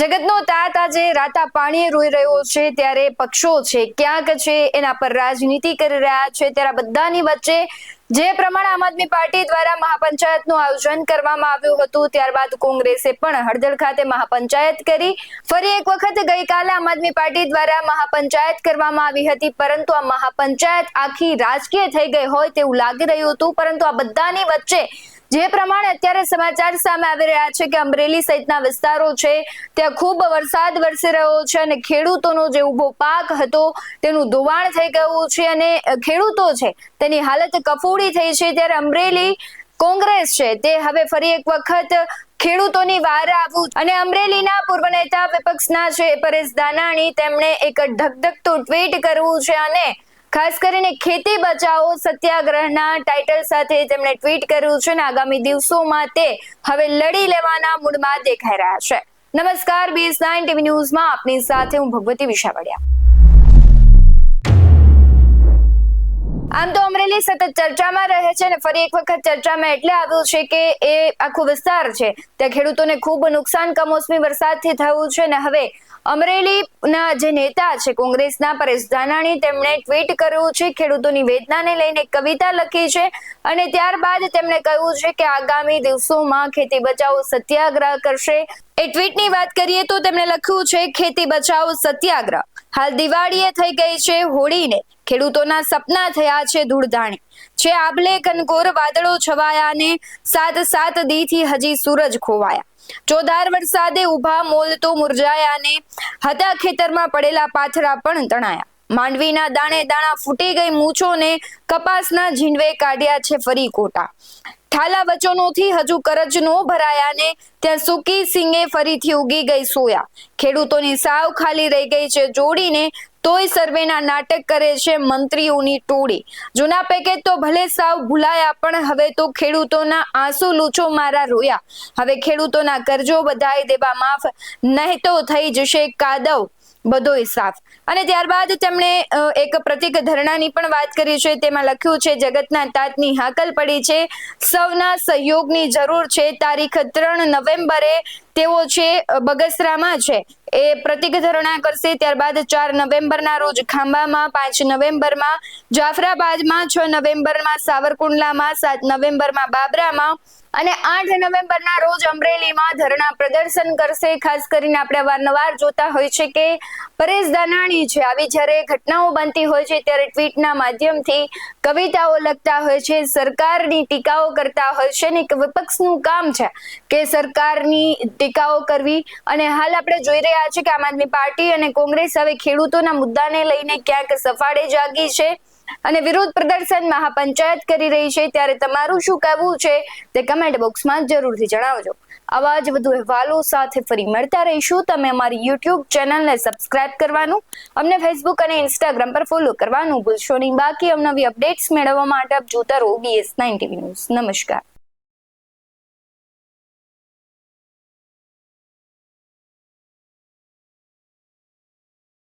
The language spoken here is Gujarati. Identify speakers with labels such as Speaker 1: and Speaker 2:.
Speaker 1: જગતનો તાત આજે રાતા પાણીએ રોઈ રહ્યો છે, ત્યારે પક્ષો છે, ક્યાંક છે, એના પર રાજનીતિ કરી રહ્યા છે, ત્યારે બધાની વચ્ચે જે પ્રમાણે આમ આદમી પાર્ટી દ્વારા મહાપંચાયતનું આયોજન કરવામાં આવ્યું હતું, ત્યારબાદ કોંગ્રેસે પણ હળદળ ખાતે મહાપંચાયત કરી. ફરી એક વખત ગઈકાલે આમ આદમી પાર્ટી દ્વારા મહાપંચાયત કરવામાં આવી હતી, પરંતુ આ મહાપંચાયત આખી રાજકીય થઈ ગઈ હોય તેવું લાગી રહ્યું હતું, પરંતુ આ બધાની વચ્ચે જે પ્રમાણે અત્યારે સમાચાર સામે આવી રહ્યા છે કે અમરેલી સહિતના વિસ્તારો છે, ત્યાં ખૂબ વરસાદ વરસી રહ્યો છે અને ખેડૂતોનો જે ઊભો પાક હતો, તેનું ધોવાણ થઈ ગયું છે અને ખેડૂતો છે, તેની હાલત કફોડી થઈ છે. ત્યારે અમરેલી કોંગ્રેસ છે, તે હવે ફરી એક વખત ખેડૂતોની વાર આવું અને અમરેલીના પૂર્વ નેતા વિપક્ષના છે, પરેશ દાનાણી તેમણે એક ધકધકતું ટ્વીટ કરવું છે અને ખાસ કરીને ખેતી બચાવો સત્યાગ્રહના ટાઇટલ સાથે તેમણે ટ્વીટ કર્યું છે અને આગામી દિવસોમાં તે હવે લડી લેવાના મૂડમાં દેખાઈ રહ્યા છે. નમસ્કાર બીએસ નાઇન ટીવી ન્યૂઝમાં આપની સાથે હું ભગવતી વિશાવડિયા. આમ તો અમરેલી સતત ચર્ચામાં રહે છે અને ફરી એક વખત ચર્ચામાં એટલે આવ્યું છે કે એ આખો વિસ્તાર છે. ત્યાં ખેડૂતોને ખૂબ નુકસાન કમોસમી વરસાદથી થયું છે અને હવે અમરેલીના જે નેતા છે, કોંગ્રેસના પરેશ ધાનાણી, તેમણે ટ્વીટ કર્યું છે, ખેડૂતોની વેદનાને લઈને કવિતા લખી છે અને ત્યારબાદ તેમણે કહ્યું છે કે આગામી દિવસોમાં ખેતી બચાવો સત્યાગ્રહ કરશે. એ ટ્વીટની વાત કરીએ તો તેમણે લખ્યું છે, ખેતી બચાવો સત્યાગ્રહ. હાલ દિવાળીએ થઈ ગઈ છે હોળીને. ખેડૂતોના સપના થયા છે ધૂળધાણી. છે આભલે કનકોર વાદળો છવાયા ને સાત સાત દીથી હજી સૂરજ ખોવાયા. ચોધાર વરસાદે ઊભા મોલ તો મુરઝાયા ને હતા ખેતરમાં પડેલા પાથરા પણ તણાયા. માંડવીના દાણે દાણા ફૂટી ગઈ મૂછો ને કપાસના ઝીંડવે કાઢ્યા છે ફરી કોટા. ઠાલા વચનોથી હજુ કરજ ભરાયા ને ત્યાં સુકી સિંગે ફરીથી ઉગી ગઈ સોયા. ખેડૂતોની સાવ ખાલી રહી ગઈ છે જોડીને તોય સર્વેના નાટક કરે છે મંત્રીઓની ટોળી. જૂના પેકેજ તો ભલે સાવ ભૂલાયા પણ હવે તો ખેડૂતોના આંસુ લૂછો મારા રોયા. હવે ખેડૂતોના કરજો બધાય દેવા માફ, નહીં તો થઈ જશે કાદવ. બધોય ઇસાફ અને ત્યારબાદ તેમણે એક પ્રતિક ધરણાની પણ વાત કરી છે. તેમાં લખ્યું છે, જગતના તાતની હાકલ પડી છે. સૌના સહયોગની જરૂર છે. તારીખ ત્રણ નવેમ્બરે તેઓ છે બગસરામાં છે. એ પ્રતિક ધરણા કરશે ત્યારબાદ ચાર નવેમ્બરના રોજ ખાંભામાં, પાંચ નવેમ્બરમાં, જાફરાબાદમાં, છ નવેમ્બરમાં, સાવરકુંડલામાં, સાત નવેમ્બરમાં, બાબરામાં અને આઠ નવેમ્બરના રોજ અમરેલીમાં ધરણા પ્રદર્શન કરશે. ખાસ કરીને આપણે વારંવાર જોતા હોય છે કે પરેશ દાનાણી છે. આવી જ્યારે ઘટનાઓ બનતી હોય છે ત્યારે ટ્વીટના માધ્યમથી કવિતાઓ લખતા હોય છે, સરકારની ટીકાઓ કરતા હોય છે ને એક વિપક્ષનું કામ છે કે સરકારની ટીકાઓ કરવી અને હાલ આપણે જોઈ રહ્યા છીએ કે આમ આદમી પાર્ટી અને કોંગ્રેસ હવે ખેડૂતોના મુદ્દાને લઈને ક્યાંક સફાળે જાગી છે અને વિરોધ પ્રદર્શન મહાપંચાયત કરી રહી છે. ત્યારે તમારું શું કહેવું છે તે કમેન્ટ બોક્સમાં જરૂરથી જણાવજો. આવા જ વધુ અહેવાલો સાથે ફરી મળતા રહીશું. તમે અમારી યુટ્યુબ ચેનલને સબસ્ક્રાઇબ કરવાનું, અમને ફેસબુક અને ઇન્સ્ટાગ્રામ પર ફોલો કરવાનું ભૂલશો નહીં. બાકી અવનવી અપડેટ્સ મેળવવા માટે આપ જોતા રહો બીએસ નાઇન ટીવી ન્યૂઝ નમસ્કાર.